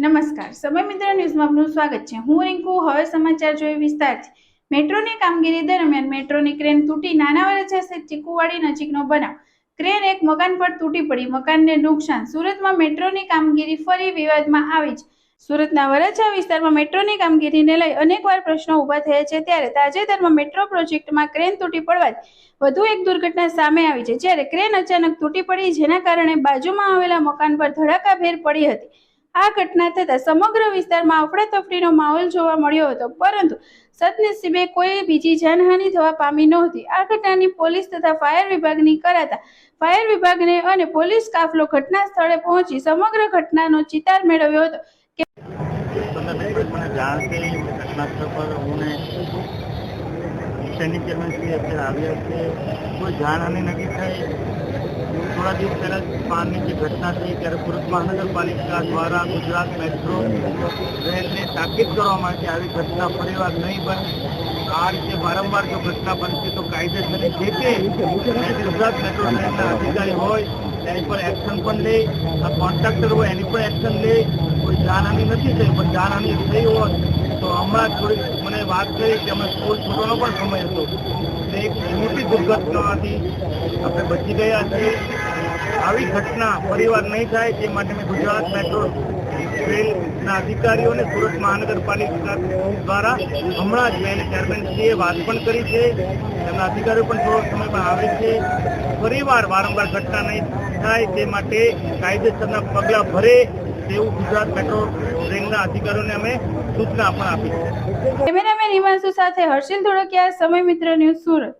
નમસ્કાર. સમય મિત્ર ન્યૂઝમાં આપનું સ્વાગત છે. હું રિંકુ, હવે સમાચાર જોઈએ વિસ્તારથી. મેટ્રોની કામગીરી દરમિયાન મેટ્રોની ક્રેન તૂટી નાના વરછા સ્થિત ચીકુવાડી નજીકનો બનાવ. ક્રેન એક મકાન પર તૂટી પડી. મકાનને નુકસાન. સુરતમાં મેટ્રોની કામગીરી ફરી વિવાદમાં આવી છે. સુરતના વરછા વિસ્તારમાં મેટ્રોની કામગીરીને લઈ અનેકવાર પ્રશ્નો ઊભા થયા છે ત્યારે તાજેતરમાં મેટ્રો પ્રોજેક્ટમાં ક્રેન તૂટી પડવાથી વધુ એક દુર્ઘટના સામે આવી છે. જ્યારે ક્રેન અચાનક તૂટી પડી, જેના કારણે બાજુમાં આવેલા મકાન પર ધડાકાભેર પડી હતી. આ ઘટના થતાં સમગ્ર વિસ્તારમાં અફડાતફડીનો માહોલ જોવા મળ્યો હતો. પરંતુ સદનસીબે કોઈ બીજી જાનહાનિ થવા પામી નહોતી. આ ઘટનાની પોલીસ તથા ફાયર વિભાગની કરાતા ફાયર વિભાગને અને પોલીસ કાફલો ઘટના સ્થળે પહોંચી સમગ્ર ઘટનાનો ચિતાર મેળવ્યો હતો. સૈનિક ચેરમેન શ્રી અત્યારે આવ્યા છે કોઈ જાનહાનિ નથી થઈ? થોડા દિવસ પહેલા પાનની જે ઘટના થઈ ત્યારે સુરત મહાનગરપાલિકા દ્વારા ગુજરાત મેટ્રો રેલને તાકીદ કરવા આવી આવી ઘટના ફરીવાર નહીં બને. આ રીતે વારંવાર જો ઘટના બનશે તો કાયદેસર જે તે ગુજરાત મેટ્રો રેલના અધિકારી હોય એની પર એક્શન પણ લે. આ કોન્ટ્રાક્ટર હોય, એની પણ એક્શન લે. કોઈ જાનહાની નથી થઈ, પણ જાનહાની થઈ હોત તો હમણાં થોડી મને વાત કરી કે અમે સ્કૂલ છોડવાનો પણ સમય હતો. એટલે થવાથી આપણે બચી ગયા છીએ. આવી ઘટના ફરીવાર નહીં થાય તે માટે મેં ગુજરાત મેટ્રો રેલના અધિકારીઓને સુરત મહાનગરપાલિકા દ્વારા હમણાં જ મેં ચેરમેનશ્રીએ વાત પણ કરી છે. એમના અધિકારીઓ પણ થોડો સમયમાં આવે છે. ફરીવાર વારંવાર ઘટના નહીં થાય તે માટે કાયદેસરના પગલાં ભરે તેવું ગુજરાત મેટ્રો રેલના અધિકારીઓને અમે સૂચના પણ આપી છે. કેમેરામેન હિમાંશુ સાથે હર્ષિલ ધોળકિયા, સમય મિત્ર ન્યૂઝ સુરત.